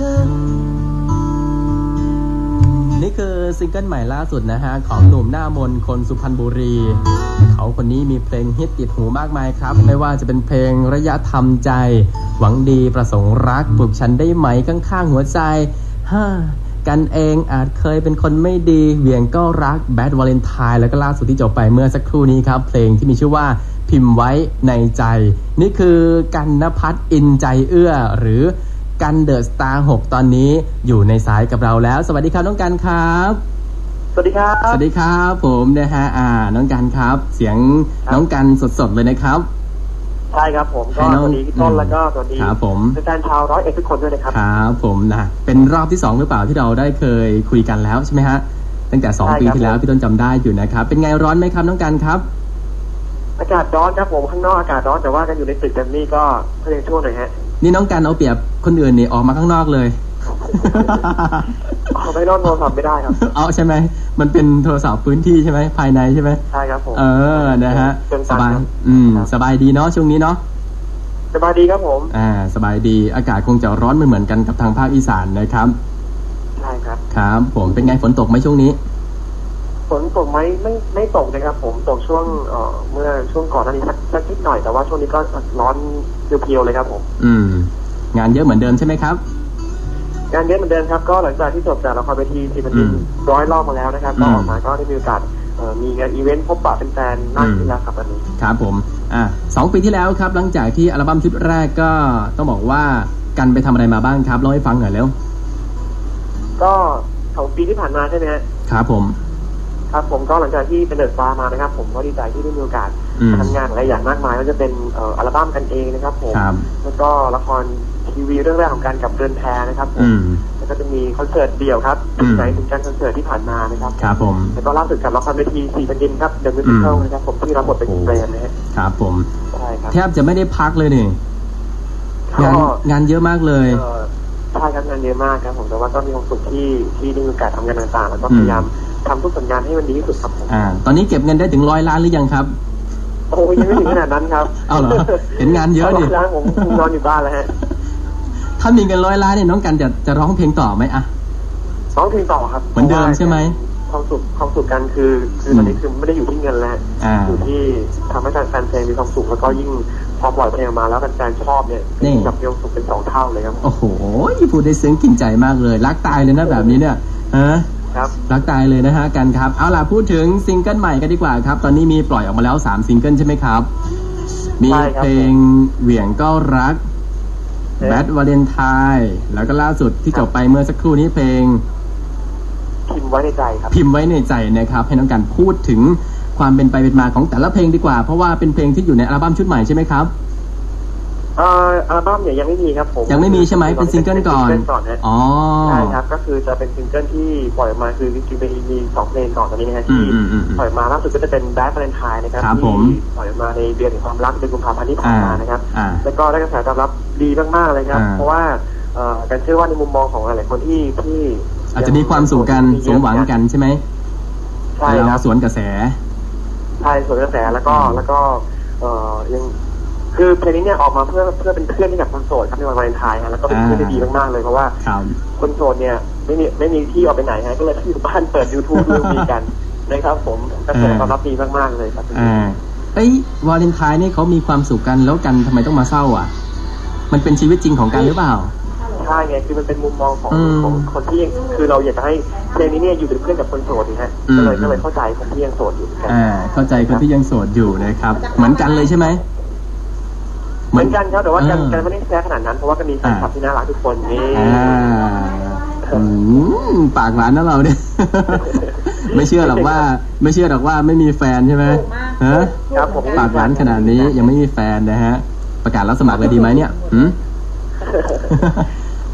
ฉัน นี่คือซิงเกิลใหม่ล่าสุดนะฮะ ของหนุ่มหน้ามนคนสุพรรณบุรี เขาคนนี้มีเพลงฮิตติดหูมากมายครับ ไม่ว่าจะเป็นเพลงระยะทำใจ หวังดีประสงค์รักปลุกฉันได้ไหมข้างๆหัวใจฮ่ากันเองอาจเคยเป็นคนไม่ดีเหวี่ยงก็รักแบดวาเลนไทน์แล้วก็ล่าสุดที่จบไปเมื่อสักครู่นี้ครับ เพลงที่มีชื่อว่าพิมพ์ไว้ในใจ นี่คือกันนพัฒน์อินใจเอื้อหรือ กันเดอะสตาร์6ตอนนี้อยู่ในสายกับเราแล้ว สวัสดีครับน้องกันครับ สวัสดีครับ สวัสดีครับผมนะฮะอ่า น้องกันครับ เสียงครับน้องกันสดๆเลยนะครับ ใช่ครับผมก็ให้น้องสวัสดีพี่ต้นอืมแล้วก็สวัสดีครับผม แฟนๆชาวร้อยเอ็ดทุกคนด้วยนะครับ ครับผมนะเป็นรอบที่สองหรือเปล่าที่เราได้เคยคุยกันแล้วใช่ไหมฮะตั้งแต่สองใช่ปีครับ ที่แล้วผมพี่ต้นจำได้อยู่นะครับ เป็นไงร้อนไหมครับน้องกันครับ อากาศร้อนครับผมข้างนอกอากาศร้อนแต่ว่ากันอยู่ในตึกกันนี่ก็เพียงช่วงหน่อยฮะ นี่น้องกันเอาเปรียบคนอื่นนี่ออกมาข้างนอกเลยเอาไม่รอดโทรศัพท์ไม่ได้ครับ เอาใช่ไหม มันเป็นโทรศัพท์พื้นที่ใช่ไหมภายในใช่ไหมใช่ครับผม เออ นะฮะเป็นสบายครับอืมครับสบายดีเนาะช่วงนี้เนาะ สบายดีครับผม อ่า สบายดี อากาศคงจะร้อนเหมือนๆกันกับทางภาคอีสานนะครับ ใช่ครับ ครับ ผม เป็นไงฝนตกไหมช่วงนี้ ฝนตกไหมไม่ไม่ตกนะครับ ผมตกช่วงเอ่อเมื่อช่วงก่อนหน้านี้สักสักนิดหน่อยแต่ว่าช่วงนี้ก็ร้อนเพียวๆเลยครับผม อืม งานเยอะเหมือนเดิมใช่ไหมครับ งานเยอะเหมือนเดิมครับก็หลังจากที่จบจากละครเวทีทีมันดินอืมร้อยรอบมาแล้วนะครับอืก็มออกมาก็ได้มีโอกาสเอ่อมีงานอีเวนต์พบปะแฟนๆนั่นอืมที่แล้วครับวันนี้ครับผมอ่าสองปีที่แล้วครับ หลังจากที่อัลบั้มชุดแรกก็ต้องบอกว่ากันไปทำอะไรมาบ้างครับเล่าให้ฟังหน่อยเร็วก็สองปีที่ผ่านมาใช่ไหมฮะครับผม ครับผมก็หลังจากที่เป็นเดอะสตาร์มานะครับ ผมก็ดีใจที่ได้มีโอกาสอืม ทำงานหลายอย่างมากมายก็จะเป็นเอ่ออัลบั้มกันเองนะครับผมครับ แล้วก็ละครทีวีเรื่องแรกของการกับเรือนแพนะครับผมอืม แล้วก็จะมีคอนเสิร์ตเดี่ยวครับอืม ไหนถึงการคอนเสิร์ตที่ผ่านมานะครับครับผม แล้วก็ล่าสุดกับละครเวทีสี่แผ่นดินครับเดอะมิวสิคลนะครับผมที่รับบทเป็นคุณเบรนนะฮะครับผม ใช่ครับแทบจะไม่ได้พักเลยนี่งานก็ งานเยอะมากเลย เอ่อใช่ครับงานเยอะมากครับผมแต่ว่าก็มีความสุขที่ที่ได้มีโอกาสทำงานต่างๆแล้วก็อืม พยายาม ทำทุกผลงานให้มันดีที่สุดครับผมอ่า ตอนนี้เก็บเงินได้ถึงร้อยล้านหรือยังครับ โอ้ยยังไม่ถึงขนาดนั้นครับ เอาเหรอ เห็นงานเยอะดิร้านผมคงนอนอยู่บ้านแล้วฮะ ถ้ามีเงินร้อยล้านเนี่ยน้องกันจะจะร้องเพลงต่อไหมอะร้องเพลงต่อครับ เหมือนเดิมใช่ไหมความสุขความสุขกันคือ คือตอนนี้คือไม่ได้อยู่ที่เงินแล้วอ่าอยู่ที่ทำให้แฟนเพลงมีความสุขแล้วก็ยิ่งพอปล่อยเพลงออกมาแล้วแฟนๆชอบเนี่ยนี่กับมีความสุขเป็นสองเท่าเลยครับ โอ้โหพูดได้ซึ้งกินใจมากเลย รักตายเลยนะแบบนี้เนี่ยฮะ ครับรักตายเลยนะฮะกันครับ เอาล่ะพูดถึงซิงเกิลใหม่กันดีกว่าครับ ตอนนี้มีปล่อยออกมาแล้ว3ซิงเกิลใช่ไหมครับ มีใช่ครับเพลงเหวี่ยงก็รักเอ๊ะแบดวาเลนไทน์แล้วก็ล่าสุดที่จบไปเมื่อสักครู่นี้เพลง พิมพ์ไว้ในใจครับพิมพ์ไว้ในใจนะครับ ให้น้องกันพูดถึงความเป็นไปเป็นมาของแต่ละเพลงดีกว่า เพราะว่าเป็นเพลงที่อยู่ในอัลบั้มชุดใหม่ใช่ไหมครับ เอ่ออัลบั้มเนี่ยยังไม่มีครับผมยังไม่มีใช่ไหมเป็นซิงเกิลก่อนเป็นซิงเกิลก่อนฮะอ๋อใช่ครับ ก็คือจะเป็นซิงเกิลที่ปล่อยออกมาคือจริงๆเป็นมีสองเพลงก่อนตอนนี้นะฮะที่อืมอืมอืมปล่อยมาล่าสุดก็จะเป็นแบด v a เลนไทน์นะครับครับผมที่ปล่อยออกมาในเดือนแห่งความรักเดือนกุมภาพันธ์ที่ผ่านมานะครับอ่าแล้วก็ได้กระแสตอบรับดีมากๆเลยครับอ่าเพราะว่าเอ่อการเชื่อว่าในมุมมองของหลายๆคนที่ที่อาจจะมีความสุขกันสมหวังกันใช่ไหมใช่แต่คเรารับสวนกระแสใช่ส่วนกระแสแล้วก็อืมแล้วก็เอ่อยัง คือเพลงนี้เนี่ยออกมาเพื่อเพื่อเป็นเพื่อนให้กับคนโสดครับในวันวาเลนไทน์ฮะแล้วก็เป็นเพื่อนที่ดีมากๆเลยเพราะว่าครับคนโสดเนี่ยไม่มีไม่มีที่ออกไปไหนฮะก็เลยอยู่บ้านเปิด YouTube ดูมีกันนะครับผมกระแสตอบรับดีมากๆเลยครับอ่าเอ้ยวาเลนไทน์นี่เขามีความสุขกันแล้วกันทำไมต้องมาเศร้าอะ มันเป็นชีวิตจริงของกันหรือเปล่าใช่ไงคือมันเป็นมุมมองของอืมของคนที่ยังคือเราอยากจะให้เพลงนี้เนี่ยอยู่เป็นเพื่อนกับคนโสดนะฮะอืมก็เลยก็เลยเข้าใจคนที่ยังโสดอยู่เหมือนกันอ่าเข้าใจคนที่ยังโสดอยู่นะครับ เหมือนกันเลยใช่ไหม เหมือนกันครับแต่ว่ากันเออกันไม่ได้แซ่ขนาดนั้น เพราะว่ากันมีแฟนคลับที่น่ารักทุกคนนี่อ่าอืมปากหวานนะเราเนี่ย ไม่เชื่อหรอกว่า ไม่เชื่อหรอกว่าไม่มีแฟนใช่ไหมฮะ ครับผมปากหวานขนาดนี้ยังไม่มีแฟนนะฮะ ประกาศรับสมัครเลยดีไหมเนี่ยหืม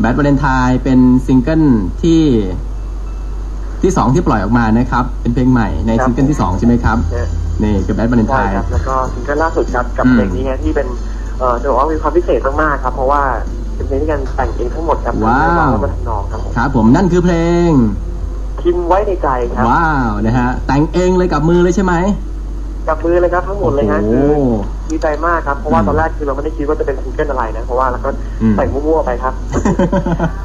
แบดวาเลนไทน์เป็นซิงเกิลที่ ที่สองที่ปล่อยออกมานะครับ เป็นเพลงใหม่ในซิงเกิลที่สองใช่ไหมครับเนี่ยนี่คือแบดวาเลนไทใช่น์ ครับแล้วก็ซิงเกิลล่าสุดครับกับอืม เพลงนี้ไงที่เป็น เอ่อจะบอกว่ามีความพิเศษมากๆครับ เพราะว่าเป็นเพลงที่กันแต่งเองทั้งหมดครับว้าวเนื้อร้องแล้วก็ทำนองครับผมครับผมนั่นคือเพลง พิมพ์ไว้ในใจครับว้าวนะฮะแต่งเองเลยกับมือเลยใช่ไหมจับมือเลยครับทั้งหมดเลยฮะโอ้ คือโหดีใจมากครับเพราะว่าอืมตอนแรกคือเราไม่ได้คิดว่าจะเป็นซิงเกิลอะไรนะเพราะว่าเราก็อืม แต่งมั่วๆไปครับ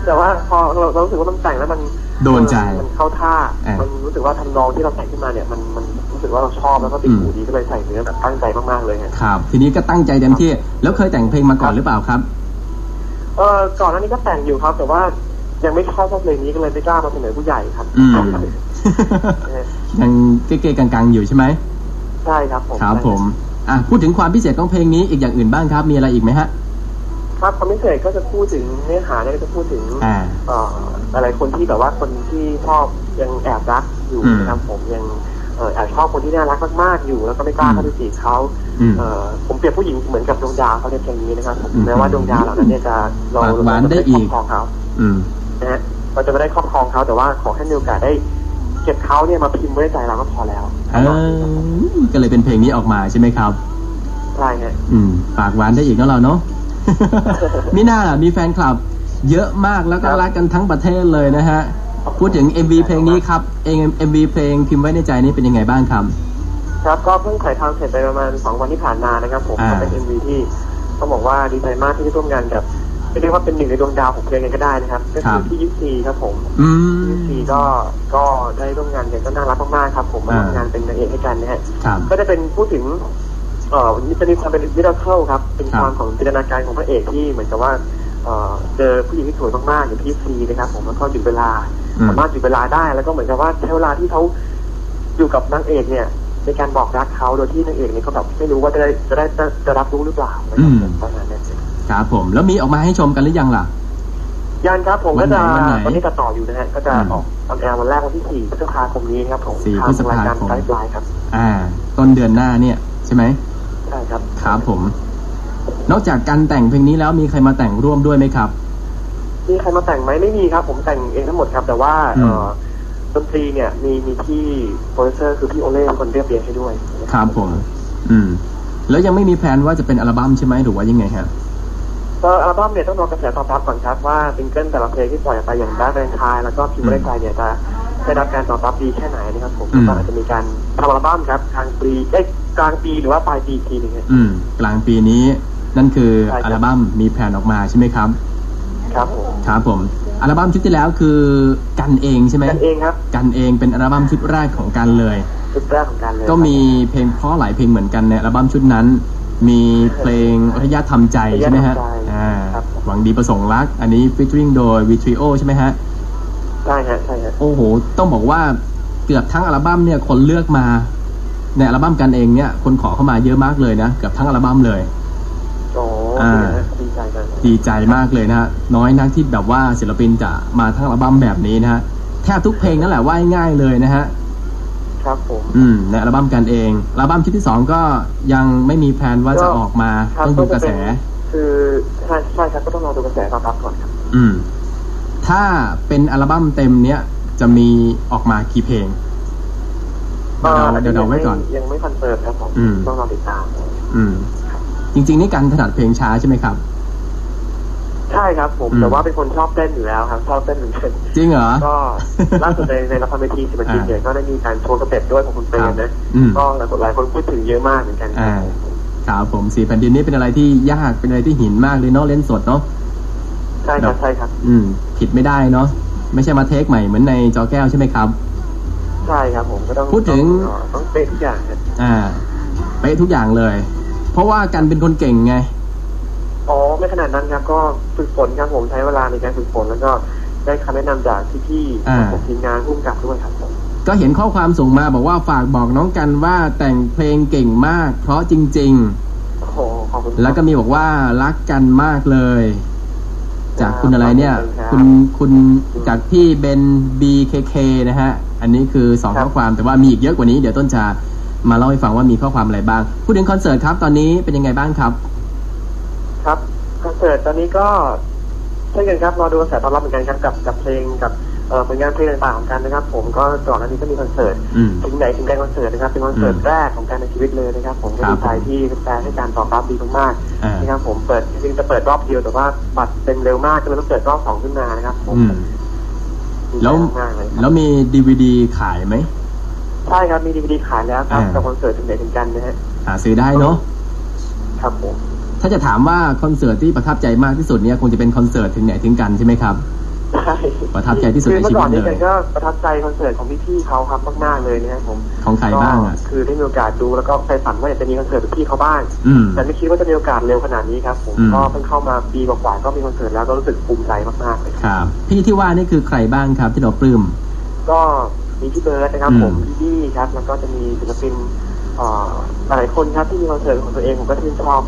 แต่ว่าพอเราเรารู้สึกว่ามันแต่งแล้วมันโดนใจ มันเข้าท่า อะ มันรู้สึกว่าทำนองที่เราแต่งขึ้นมาเนี่ยมันมัน รู้สึกว่าเราชอบแล้วก็ติดหูอืมดีก็เลยใส่เนื้อแบบตั้งใจมากๆเลยฮะครับ ทีนี้ก็ตั้งใจเต็มที่ แล้วเคยแต่งเพลงมาก่อนหรือเปล่าครับ เออก่อนหน้านี้ก็แต่งอยู่ครับ แต่ว่ายังไม่ชอบเพลงนี้ก็เลยไม่กล้ามาเสนอผู้ใหญ่ครับอืมเออยังเก๊ๆกังๆอยู่ใช่ไหมใช่ครับผมครับผมอะพูดถึงความพิเศษของเพลงนี้อีกอย่างอื่นบ้างครับมีอะไรอีกไหมฮะครับความพิเศษก็จะพูดถึงเนื้อหาเนี่ยก็จะพูดถึงอ่าเอ่ออะไรคนที่แบบว่าคนที่ชอบยังแอบรักอยู่อืมนะครับผมยังเอ่อ แอบชอบคนที่น่ารักมากๆอยู่ แล้วก็ไม่กล้าอืมเข้าไปจีบเขาอืมเอ่อผมเปรียบผู้หญิงเหมือนกับดวงดาวเขาในเพลงนี้นะครับผมอืมแม้ว่าดวงดาวเหล่านั้นเนี่ยจะเราปากหวานเราจะได้ไม่อีครอกบครองเขาอืมนะฮะเราจะไม่ได้ครอบครองเขาแต่ว่าขอแค่มีโอกาสได้เก็บเขาเนี่ยมาพิมพ์ไว้ในใจเราก็พอแล้วเออก็เลยเป็นเพลงนี้ออกมาใช่ไหมครับใช่ฮะอืมปากหวานได้อีกแล้วเราเนาะมิน่าล่ะมีแฟนคลับ เยอะมากแล้วก็ครับรักกันทั้งประเทศเลยนะฮะ พูดถึง MV เพลงนี้ครับเอง MV เพลงพิมพ์ไว้ในใจนี่เป็นยังไงบ้างครับ ครับก็เพิ่งถ่ายทำเสร็จไปประมาณสองวันที่ผ่านมานะครับผมอ่า ก็เป็นเอ็มวีที่ต้องบอกว่าดีใจมากที่ได้ร่วมงานกับเรียกว่าเป็นหนึ่งในดวงดาวของเพลงกันก็ได้นะครับก็คือพี่ยิปซีครับผมอืยิปซีมก็ก็ได้ร่วมงานกันก็น่ารักมากๆครับ ผมมาอ่า ร่วมงานเป็นนางเอกให้กันนะฮะ ครับ ก็จะเป็นพูดถึงเอ่อจะมีความเป็นวิดาเคิลครับ เป็นครับ ความของจินตนาการของพระเอกที่เหมือนกับว่า เอ่อเจอผู้หญิงที่สวยมากๆอย่างพี่ยิปซีนะครับ ผมแล้วก็หยุดเวลาอืมสามารถหยุดเวลาได้แล้วก็เหมือนกับว่าใช้เวลาที่เขาอยู่กับนางเอกเนี่ยในการบอกรักเขาโดยที่นางเอกเนี่ยก็แบบไม่รู้ว่าจะได้จะได้จะจะรับรู้หรือเปล่านะครับผมประมาณนั้นครับผมแล้วมีออกมาให้ชมกันหรือยังล่ะยันครับผมวัก็นไหนจะวันไหนตอนนี้ตัดต่ออยู่นะฮะก็จะอืมออกออนแอร์วันแรกวันที่4พฤษภาคมนี้นะครับผม4ทางพฤษภาคมรายการไกด์ไลน์ครับ อ่า ต้นเดือนหน้าเนี่ยใช่ไหมใช่ครับครับผม นอกจากการแต่งเพลงนี้แล้วมีใครมาแต่งร่วมด้วยไหมครับ มีใครมาแต่งไหมไม่มีครับ ผมแต่งเองทั้งหมดครับ แต่ว่าอืมเอ่อดนตรีเนี่ยมีมีที่โปรดิวเซอร์คือพี่โอเล่เป็นคนเรียบเรียงให้ด้วยครับผม อืม แล้วยังไม่มีแผนว่าจะเป็นอัลบั้มใช่ไหมหรือว่ายังไงฮะก็อัลบั้มเนี่ยต้องรอกระแสตอบรับก่อนครับว่าซิงเกิลแต่ละเพลงที่ปล่อยออกไปอย่างด้านแรงทายแล้วก็พิมพ์ไม่ได้ใจเนี่ยจะได้รับการตอบรับดีแค่ไหนนะครับผมอืมก็อาจจะมีการทำอัลบั้มครับกลางปีเอ้ยกลางปีหรือว่าปลายปีอีกทีหนึงครับอืม กลางปีนี้ นั่นคือใช่ครับ อัลบั้มมีแผนออกมาใช่ไหมครับ ครับผมครับผม อัลบั้มชุดที่แล้วคือกันเองใช่ไหมกันเองครับกันเองเป็นอัลบั้มชุดแรกของกันเลย ชุดแรกของการเลยก็มีเพลงเพราะหลายเพลงเหมือนกันในอัลบั้มชุดนั้น มีเพลงระยะทำใจใช่ไหมฮะอ่าหวังดีประสงค์รัก อันนี้ฟิชชิ่งโดยวิทริโอใช่ไหมฮะ ใช่ฮะใช่ฮะโอ้โห ต้องบอกว่าเกือบทั้งอัลบั้มเนี่ยคนเลือกมา ในอัลบั้มกันเองเนี่ยคนขอเข้ามาเยอะมากเลยนะ เกือบทั้งอัลบั้มเลยโอ้อ่า ดีใจกันดีใจมากเลยนะฮะน้อยนักที่แบบว่าศิลปินจะมาทั้งอัลบั้มแบบนี้นะฮะแทบทุกเพลงนั่นแหละว่าง่ายๆเลยนะฮะครับผม อืมในอัลบั้มกันเองอัลบั้มชุดที่สองก็ยังไม่มีแพลนว่าจะออกมาครับต้องดูกระแส ก็จเป็น คือใช่ใช่ครับก็ต้องรอดูกระแสตอบรับก่อนครับอืม ถ้าเป็นอัลบั้มเต็มเนี้ยจะมีออกมากี่เพลง เดี๋ยวเราเดี๋ยวเราไว้ก่อน ยังไม่คอนเฟิร์มครับผมอืม ต้องรอติดตาม อืม จริง ๆ นี่การถนัดเพลงช้าใช่ไหมครับ ใช่ครับผม อืม แต่ว่าเป็นคนชอบเต้นอยู่แล้วครับชอบเต้นเหมือนกันจริงเหรอ ก็ล่าสุดในในละครเวทีสิบนาทีเนี่ยก็ได้มีการโชว์สเต็ปด้วยของคุณเปรมนะอืม ก็หลายคนหลายคนพูดถึงเยอะมากเหมือนกันคอ่า รับ ครับผมสีแผ่นดินนี่เป็นอะไรที่ยากเป็นอะไรที่หินมากเลยเนาะเล่นสดเนาะ ใช่ครับใช่ครับ อืม ผิดไม่ได้เนาะไม่ใช่มาเทคใหม่เหมือนในจอแก้วใช่ไหมครับ ใช่ครับผมก็ต้องพูดถึง ต้องเอ่อต้องเป๊ะทุกอย่างครับอ่าเป๊ะทุกอย่างเลย เพราะว่ากันเป็นคนเก่งไง อ๋อไม่ขนาดนั้นครับ ก็ฝึกฝนครับผมใช้เวลาในการฝึกฝนแล้วก็ได้คำแนะนำจากพี่อ่าๆของทีมงานผู้กำกับด้วยครับผมก็เห็นข้อความส่งมาบอกว่าฝากบอกน้องกันว่าแต่งเพลงเก่งมาก เพราะจริง โอ้โหขอบคุณๆ แล้วก็มีบอกว่ารักกันมากเลย จากคุณอะไรเนี่ยขอบคุคุณณ คุณจากพี่เบน BKK นะฮะ อันนี้คือสองครับข้อความแต่ว่ามีอีกเยอะกว่านี้เดี๋ยวต้นจะ มาเล่าให้ฟังว่ามีข้อความอะไรบ้าง พูดถึงคอนเสิร์ตครับตอนนี้เป็นยังไงบ้างครับ ครับคอนเสิร์ตตอนนี้ก็เช่นกันครับรอดูกระแสตอบรับเหมือนกันครับกับกับเพลงกับเอ่อผลงานเพลงต่างๆของกันนะครับ ผมก็ก่อนหน้านี้ก็มีคอนเสิร์ตอืมถึงไหนถึงกันคอนเสิร์ตนะครับเป็นคอนเสิร์ตอืมแรกของการในชีวิตเลยนะครับ ผมก็ครับดีใจที่แฟนๆให้การตอบรับดีมากอ่าๆนะครับผมเปิดจริงๆจะเปิดรอบเดียวแต่ว่าบัตรเต็มเร็วมากก็เลยต้องเปิดรอบสองขึ้นมานะครับผมอืมดีใจแล้วมากๆเลยครับแล้วมีดีวดีขายไหม ใช่ครับมีดีวดีขายแล้วครับอ่า กับคอนเสิร์ตถึงไหนถึงกันนะฮะหาซื้อได้เนาะครับผมถ้าจะถามว่าคอนเสิร์ตที่ประทับใจมากที่สุดเนี่ยคงจะเป็นคอนเสิร์ตถึงไหนถึงกันใช่ไหมครับ ใช่ประทับใจที่สุดคือในเมื่ชีอวิก่อนตนี้เลกัย นก็ประทับใจคอนเสิร์ตของพี่ๆเขาครับมากๆเลยนะครับผมของใครบ้างอะ ก็คือได้มีโอกาสดูแล้วก็ใฝ่ฝันว่าอยากจะมีคอนเสิร์ตกับพี่เขาบ้าง อืม แต่ไม่คิดว่าจะมีโอกาสเร็วขนาดนี้ครับผมอืม ก็เพิ่งเข้ามาปีกว่าๆก็มีคอนเสิร์ตแล้วก็รู้สึกภูมิใจมากๆเลยครับพี่ที่ว่านี่คือใครบ้างครับที่เราปลื้ม ก็ มีพี่เบิร์ดนะครับอืมผมพี่ดี้ครับ แล้วก็จะมีศิลปินเอ่อหลายคนครับที่มีคอนเสิร์ตของตัวเองผมก็ชื่นชอบ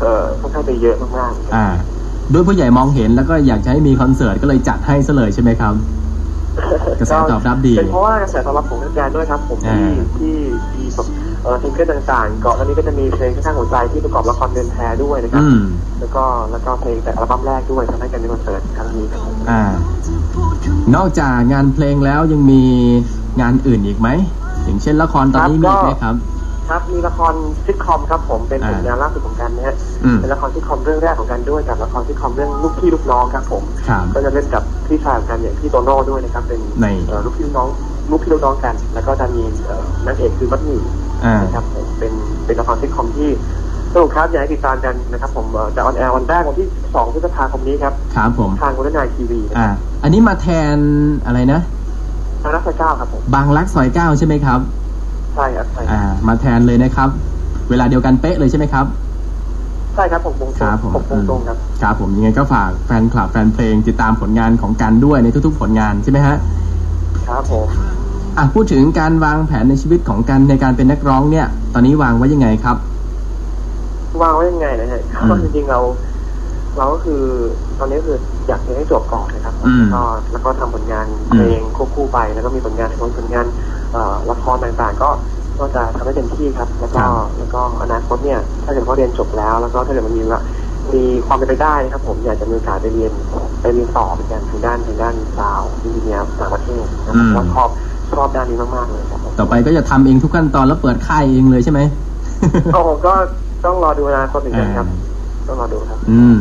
เอ่อค่อนข้างจะเยอะมากๆอ่าด้วยผู้ใหญ่มองเห็นแล้วก็อยากจะให้มีคอนเสิร์ตก็เลยจัดให้ซะเลยใช่ไหมครับกระแสตอบรับดีเป็นเพราะว่ากระแสตอบรับของแฟนๆด้วยครับ ผมอ่าที่ที่มีแบบเอ่อซิงเกิลต่างๆก่อนอันนี้ก็จะมีเพลงข้างๆหัวใจที่ประกอบละครเดินแพด้วยนะครับอืมแล้วก็แล้วก็เพลงแต่อัลบั้มแรกด้วยทำให้การมีคอนเสิร์ตครั้งนี้ครับผมอ่า นอกจากงานเพลงแล้วยังมีงานอื่นอีกไหมอย่างเช่นละครตอนนี้มีอีกไหมครับ ครับมีละครซิทคอมครับผมเป็นอ่าผลงานล่าสุดของกันนะฮะอืมเป็นละครซิทคอมเรื่องแรกของกันด้วยกับละครซิทคอมเรื่องลูกพี่ลูกน้องครับผมครับก็จะเล่นกับพี่ชายของกันอย่างพี่โตโน่ด้วยนะครับเป็นใน เอ่อลูกพี่ลูกน้องลูกพี่ลูกน้องกัน แล้วก็จะมีเอ่อนางเอกคือมัดหมี่อ่า นะครับผมเป็นเป็นละครซิทคอมที่ สนุกครับอยากให้ติดตามกันนะครับ ผมเอ่อจะออนแอร์วันแรกวันที่2พฤษภาคมนี้ครับ ครับผม ทางวันนายทีวีอ่า อันนี้มาแทนอะไรนะ ทางรัชเก้าครับผมบางรักซอยเก้าใช่ไหมครับ ใช่ครับใช่อ่า มาแทนเลยนะครับ เวลาเดียวกันเป๊ะเลยใช่ไหมครับ ใช่ครับผมวงตครงรับผมผมวงตรงครับ ครับผมยังไงก็ฝากแฟนคลับแฟนเพลงติดตามผลงานของกันด้วยในทุกๆผลงานใช่ไหมฮะ ครับผม อะพูดถึงการวางแผนในชีวิตของกันในการเป็นนักร้องเนี่ย ตอนนี้วางไว้ยังไงครับ วางไว้ยังไงนะฮะอืมก็จริงๆเรา เราก็คือตอนนี้คืออยากเรียนให้จบก่อนนะครับอืมแล้วก็แล้วก็ทำผลงานเพลงควบคู่ไปแล้วก็มีผลงานผลงานเอ่อละครต่างๆ ก็ก็จะทำให้เต็มที่ครับ แล้วก็แล้วก็อนาคตเนี่ย ถ้าเกิดว่าเรียนจบแล้ว แล้วก็ถ้าเกิดมันมีว่ามีความเป็นไปได้นะครับ ผมอยากจะมีโอกาสไปเรียนไปเรียนต่อเหมือนกันทางด้านทางด้านซาวด์อินเดียต่างประเทศนะครับเพราะว่าชอบชอบด้านนี้มากๆเลยครับผมต่อไปก็จะทำเองทุกขั้นตอนแล้วเปิดค่ายเองเลยใช่ไหมก็ผมก็ ต้องรอดูอนาคตเหมือนกันครับ ต้องรอดูครับ อืม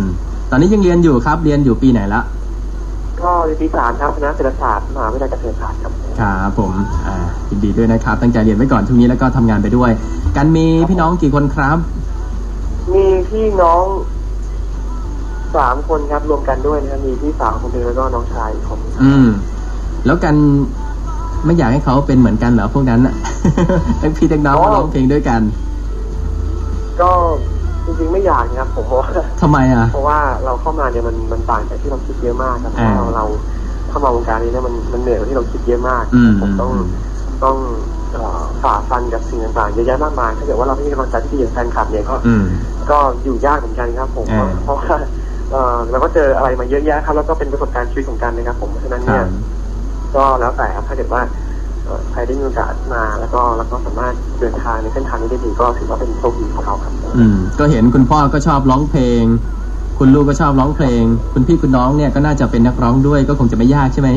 ตอนนี้ยังเรียนอยู่ครับ เรียนอยู่ปีไหนละก็เรียนปีสามครับคณะเศรษฐศาสตร์มหาวิทยาลัยเกษตรศาสตร์ครับครับผมอ่ายินดีด้วยนะครับ ตั้งใจเรียนไว้ก่อนช่วงนี้แล้วก็ทำงานไปด้วย กันมีพี่น้องกี่คนครับ มีพี่น้องสามคนครับรวมกันด้วยนะครับมีพี่สาวคนหนึงแล้วก็น้องชายอีกคนอืม แล้วกันไม่อยากให้เขาเป็นเหมือนกันเหรอพวกนั้นอะทั้งพี่ทั้งน้องมาร้องเพลงด้วยกัน ก็จริงๆไม่อยากนะครับผมเพราะว่าทำไมอะ เพราะว่าเราเข้ามาเนี่ยมันมันต่างจากที่เราคิดเยอะมากครับเพอ่าราะว่าเราเราเข้ามาวงการนี้เนี่ยมันมันเหนื่อยกว่าที่เราคิดเยอะมาก อืม ผมต้องอืมต้องเอ่อฝ่าฟันกับสิ่งต่างๆเยอะแยะมากมายถ้าเกิดว่าเราไม่มีกำลังใจที่ดีอย่างแฟนคลับเนี่ยก็ อืม ก็อยู่ยากเหมือนกันครับผมอ่า เพราะว่าเอ่อเราก็เจออะไรมาเยอะแยะครับแล้วก็เป็นประสบการณ์ชีวิตของกันนะครับผมเพราะฉะนั้นคเนี่รัยบ ก็แล้วแต่ครับถ้าเกิดว่าเอ่อ ใครได้มีโอกาสมาแล้วก็แล้วก็สามารถเดินทางในเส้นทางนี้ได้ดีก็ถือว่าเป็นโชคดีของเขาครับ อืม ก็เห็นคุณพ่อก็ชอบร้องเพลง คุณลูกก็ชอบร้องเพลง คุณพี่คุณน้องเนี่ยก็น่าจะเป็นนักร้องด้วยก็คงจะไม่ยากใช่ไหม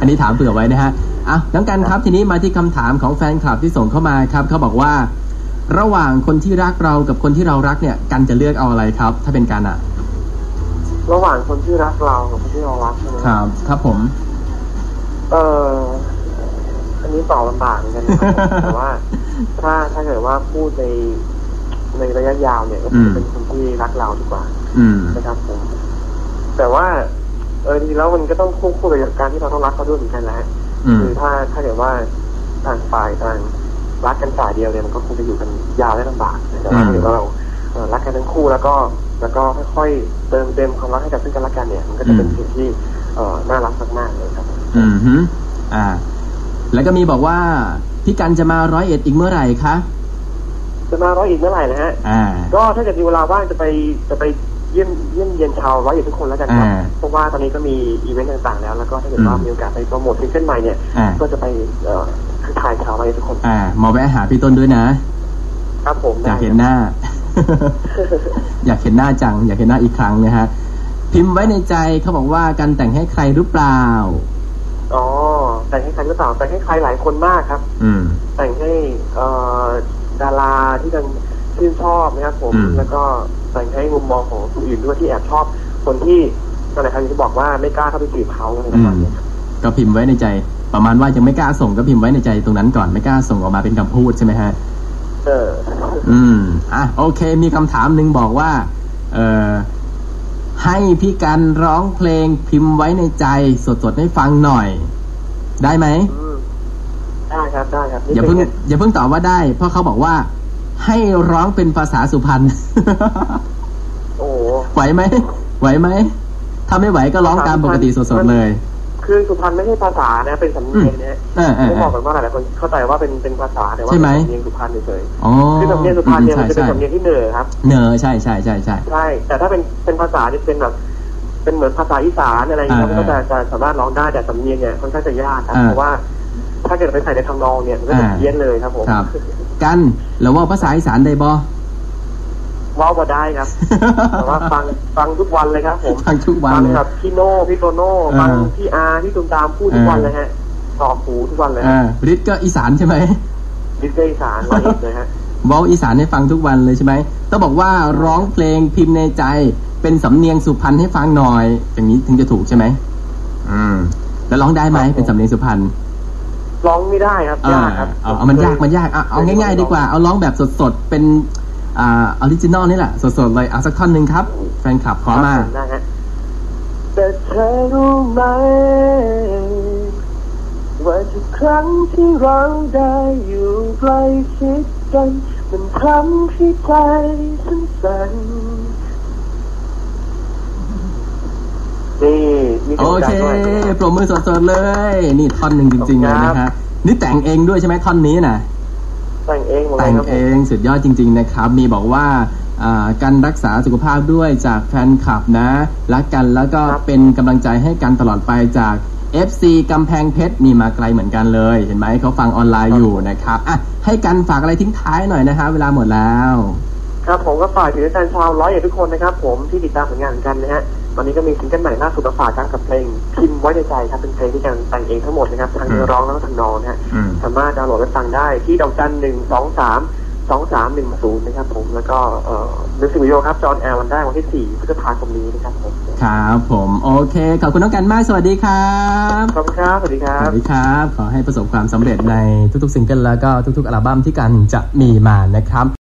อันนี้ถามเผื่อไว้นะฮะอะน้องกันครับทีนี้มาที่คำถามของแฟนคลับที่ส่งเข้ามาครับเขาบอกว่า ระหว่างคนที่รักเรากับคนที่เรารักเนี่ย กันจะเลือกเอาอะไรครับ ถ้าเป็นกันอะระหว่างคนที่รักเรากับคนที่เรารักใช่ไหมครับ ครับผม เอออันนี้ตอบลำบากเหมือนกันนะครับผมแต่ว่า ถ้าถ้าเกิดว่าพูดในในระยะยาวเนี่ยก็คงจะเป็นคนที่รักเราดีกว่าอืมนะครับผม แต่ว่า เออจริงๆแล้วมันก็ต้องควบคู่ไปกับการที่เราต้องรักเขาด้วยเหมือนกันแหละอืมคือถ้าถ้าเกิดว่าต่างฝ่ายต่างรักกันฝ่ายเดียวเนี่ยมันก็คงจะอยู่กันยาวและลำบากแต่ว่าอืมถ้าเกิดว่าเราเอ่อรักกันทั้งคู่แล้วก็ แล้วก็ค่อยๆเติมเต็มความรักให้กับซึ่งกันและกันเนี่ย มันก็จะเป็นสิ่งที่เอ่อน่ารักมากๆเลยครับ อืมฮึอ่า แล้วก็มีบอกว่า พี่กันจะมาร้อยเอ็ดอีกเมื่อไหร่คะ จะมาร้อยอีกเมื่อไหร่นะฮะ อ่า ก็ถ้าเกิดมีเวลาว่างจะไปจะไปเยี่ยมเยี่ยมเยียนชาวร้อยเอ็ดทุกคนแล้วกันครับอ่าเพราะว่าตอนนี้ก็มีอีเวนต์ต่างๆแล้ว แล้วก็ถ้าเกิดว่าอืมมีโอกาสไปโปรโมทซิงเกิลใหม่เนี่ยอ่าก็จะไปเอ่อทักทายชาวร้อยเอ็ดทุกคน อ่ามาแวะหาพี่ต้นด้วยนะ ครับผม อยากเห็นหน้า อยากเห็นหน้าจัง อยากเห็นหน้าอีกครั้งนะฮะพิมพ์ไว้ในใจเขาบอกว่ากันแต่งให้ใครหรือเปล่า อ๋อ แต่งให้ใครหรือเปล่า แต่งให้ใครหลายคนมากครับ อืม แต่งให้เอ่อดาราที่กันชื่นชอบนะครับผม อืม แล้วก็แต่งให้มุมมองของคนอื่นด้วยที่แอบชอบ คนที่ตอนไหนครับที่บอกว่าไม่กล้าเข้าไปจีบเขาอะไรประมาณเนี้ยครับก็พิมพ์ไว้ในใจ ประมาณว่ายังไม่กล้าส่งก็พิมพ์ไว้ในใจตรงนั้นก่อนไม่กล้าส่งออกมาเป็นคำพูดใช่ไหมฮะ เออ อืม อะ โอเค มีคำถามหนึ่งบอกว่า เอ่อ ให้พี่กันร้องเพลงพิมพ์ไว้ในใจ สดๆให้ฟังหน่อย ได้ไหมอืมได้ครับได้ครับนี่อย่าเพิ่งป็นไอย่าเพิ่งตอบว่าได้ เพราะเขาบอกว่า ให้ร้องเป็นภาษาสุพรรณโอ้โหไหวไหมไหวไหมถ้าไม่ไหวก็ร้องตามปกติสดๆเลย คือสุพรรณไม่ใช่ภาษานะ เป็นสำเนียงนะฮะเออเออไม่เอบออกกันว่าหลายๆคนเข้าใจว่าเป็นเป็นภาษาแต่ว่าใช่ไหมเป็นสำเนียงสุพรรณเฉยอ๋อๆคือสำเนียงสุพรรณเนี่ยมันจะเป็นใช่สำเนียงที่เหนือครับเนอใช่ใช่ใช่ใช่ใช่แต่ถ้าเป็นเป็นภาษาที่เป็นแบบเป็นเหมือนภาษาอีสานอะไรอย่างเงี้ยอ่ามันก็จะจะสามารถร้องได้แต่สำเนียงเนี่ยค่อนข้างจะยากครับอ่าเพราะว่า ถ้าเกิดไปใส่ในทำนองเนี่ยมันก็จะอ่าเพี้ยนเลยครับผมครับกันแล้วว่าภาษาอีสานได้บ่ ว้าวก็ได้ครับ แต่ว่าฟังฟังทุกวันเลยครับผมฟังทุกวันฟังเลยกับพี่โน่พี่โตโน่เออฟังพี่อาร์พี่ตุ้มตามพูดทุกวันเลยฮะตอบหูทุกวันเลยอ่าริทก็อีสานใช่ไหมดิสเกอีสานร้อยเอ็ดเลยฮะเว้าอีสานให้ฟังทุกวันเลยใช่ไหมต้องบอกว่าร้องเพลงพิมพ์ในใจ เป็นสำเนียงสุพรรณให้ฟังหน่อย อย่างนี้ถึงจะถูกใช่ไหมอืม แล้วร้องได้ไหมครับผมเป็นสำเนียงสุพรรณร้องไม่ได้ครับอ่ายากครับเอาเอามันยากมันยากเอาเอาง่ายๆดีกว่าเอาร้องแบบสดๆเป็น อ่าออริจินอลนี่แหละ สดๆเลยเอาสักท่อนหนึ่งครับ แฟนคลับขอมาครับผได้ฮะแต่เธอรู้ไหมว่าทุกครั้งที่เราได้อยู่ใกล้ชิดกัน มันทำให้ใจฉันสั่นนี่มีโอสียงเคดังด้วยปรบมือสดๆเลย นี่ท่อนหนึ่งจริงๆเลยนะฮะนี่แต่งเองด้วยใช่ไหมท่อนนี้น่ะ แต่งเองหมดเลแต่ยงครับผเอมงสุดยอดจริง ๆ นะครับ มีบอกว่าอ่าการรักษาสุขภาพด้วยจากแฟนคลับนะรักกันแล้วก็ครับเป็นกำลังใจให้กันตลอดไปจาก FC กำแพงเพชรนี่มาไกลเหมือนกันเลย เห็นไหมเขาฟังออนไลน์อยู่นะครับอะให้กันฝากอะไรทิ้งท้ายหน่อยนะฮะเวลาหมดแล้ว ครับผมก็ฝากถึงแฟนชาวร้อยเอ็ดทุกคนนะครับผมที่ติดตามผลงานของกันนะฮะ ตอนนี้ก็มีซิงเกิลใหม่ล่าสุดมาฝากกันกับเพลงพิมพ์ไว้ในใจครับเป็นเพลงที่กันแต่งเองทั้งหมดนะครับทั้งเนื้อร้องแล้วก็ทำนองนะฮะอืมสามารถดาวน์โหลดและฟังได้ที่ดอกจันหนึ่งสองสามสองสามหนึ่งศูนย์นะครับผมแล้วก็เอ่อมิวสิกวิดีโอครับจอห์นแอร์วันได้วันที่สี่พฤษภาคมนี้นะครับผมครับผมโอเค ขอบคุณน้องกันมาก สวัสดีครับขอบคุณครับ สวัสดีครัสบวัสดีครับ ขอให้ประสบความสำเร็จในทุกๆ ซิงเกิลแล้วก็ทุกๆ อัลบั้มที่กันจะมีมานะครับ